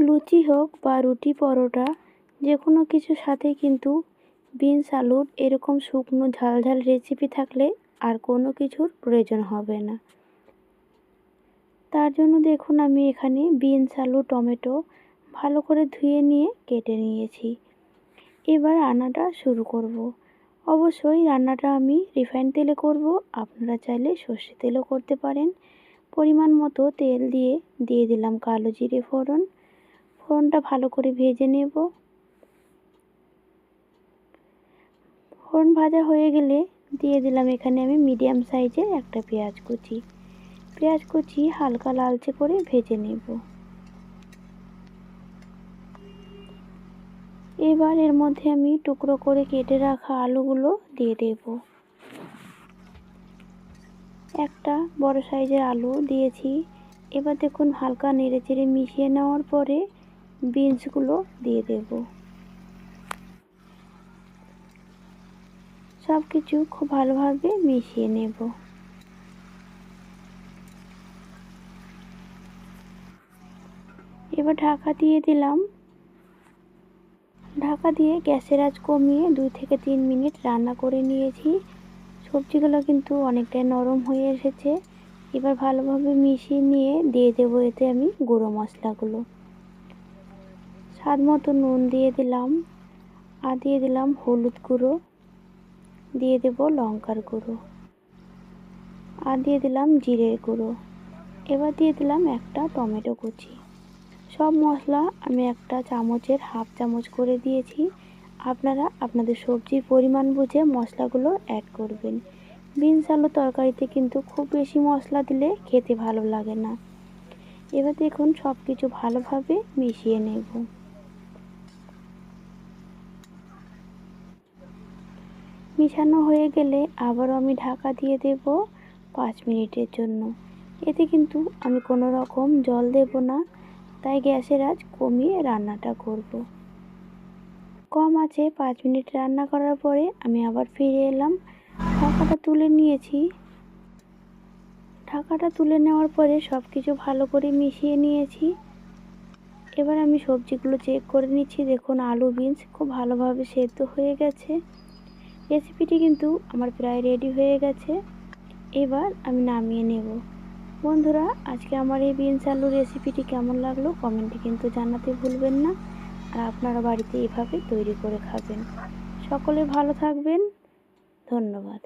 লুচি হোক বা রুটি পরোটা যে কোনো কিছুর সাথে কিন্তু বিনস, আলুর এরকম শুকনো ঝাল ঝাল রেসিপি থাকলে আর কোনো কিছুর প্রয়োজন হবে না। তার জন্য দেখুন আমি এখানে বিনস, আলু, টমেটো ভালো করে ধুয়ে নিয়ে কেটে নিয়েছি। এবার রান্নাটা শুরু করব। অবশ্যই রান্নাটা আমি রিফাইন তেলে করব। আপনারা চাইলে সর্ষে তেলও করতে পারেন। পরিমাণ মতো তেল দিয়ে দিয়ে দিলাম কালো জিরে ফোড়ন। ফোড়নটা ভালো করে ভেজে নেব। ফোড়ন ভাজা হয়ে গেলে দিয়ে দিলাম এখানে আমি মিডিয়াম সাইজের একটা পেঁয়াজ কুচি। পেঁয়াজ কুচি হালকা লালচে করে ভেজে নেব। এবার এর মধ্যে আমি টুকরো করে কেটে রাখা আলুগুলো দিয়ে দেব। একটা বড় সাইজের আলু দিয়েছি। এবার দেখুন হালকা নেড়ে চেড়ে মিশিয়ে নেওয়ার পরে বিনসগুলো দিয়ে দেব। সব কিছু খুব ভালোভাবে মিশিয়ে নেব। এবার ঢাকা দিয়ে দিলাম। ঢাকা দিয়ে গ্যাসের আঁচ কমিয়ে দুই থেকে তিন মিনিট রান্না করে নিয়েছি। সবজিগুলো কিন্তু অনেকটাই নরম হয়ে এসেছে। এবার ভালোভাবে মিশিয়ে নিয়ে দিয়ে দেবো এতে আমি গুঁড়ো মশলাগুলো। স্বাদ মতো নুন দিয়ে দিলাম। আর দিয়ে দিলাম হলুদ গুঁড়ো। দিয়ে দেব লঙ্কার গুঁড়ো। আর দিয়ে দিলাম জিরের গুঁড়ো। এবার দিয়ে দিলাম একটা টমেটো কুচি। সব মশলা আমি একটা চামচের হাফ চামচ করে দিয়েছি। আপনারা আপনাদের সবজির পরিমাণ বুঝে মশলাগুলো অ্যাড করবেন। বিনস আলু তরকারিতে কিন্তু খুব বেশি মশলা দিলে খেতে ভালো লাগে না। এবার দেখুন সব কিছু ভালোভাবে মিশিয়ে নেব। মিশানো হয়ে গেলে আবারও আমি ঢাকা দিয়ে দেব পাঁচ মিনিটের জন্য। এতে কিন্তু আমি কোনো রকম জল দেব না, তাই গ্যাসের আজ কমিয়ে রান্নাটা করব। কম আছে পাঁচ মিনিট রান্না করার পরে আমি আবার ফিরে এলাম। ঢাকাটা তুলে নিয়েছি। ঢাকাটা তুলে নেওয়ার পরে সব কিছু ভালো করে মিশিয়ে নিয়েছি। এবার আমি সবজিগুলো চেক করে নিচ্ছি। দেখুন আলু বিনস খুব ভালোভাবে সেদ্ধ হয়ে গেছে। রেসিপিটি কিন্তু আমার প্রায় রেডি হয়ে গেছে। এবার আমি নামিয়ে নেব। বন্ধুরা, আজকে আমার এই বিনস আলু রেসিপিটি কেমন লাগল কমেন্টে কিন্তু জানাতে ভুলবেন না। আর আপনারা বাড়িতে এভাবে তৈরি করে খাবেন। সকলে ভালো থাকবেন। ধন্যবাদ।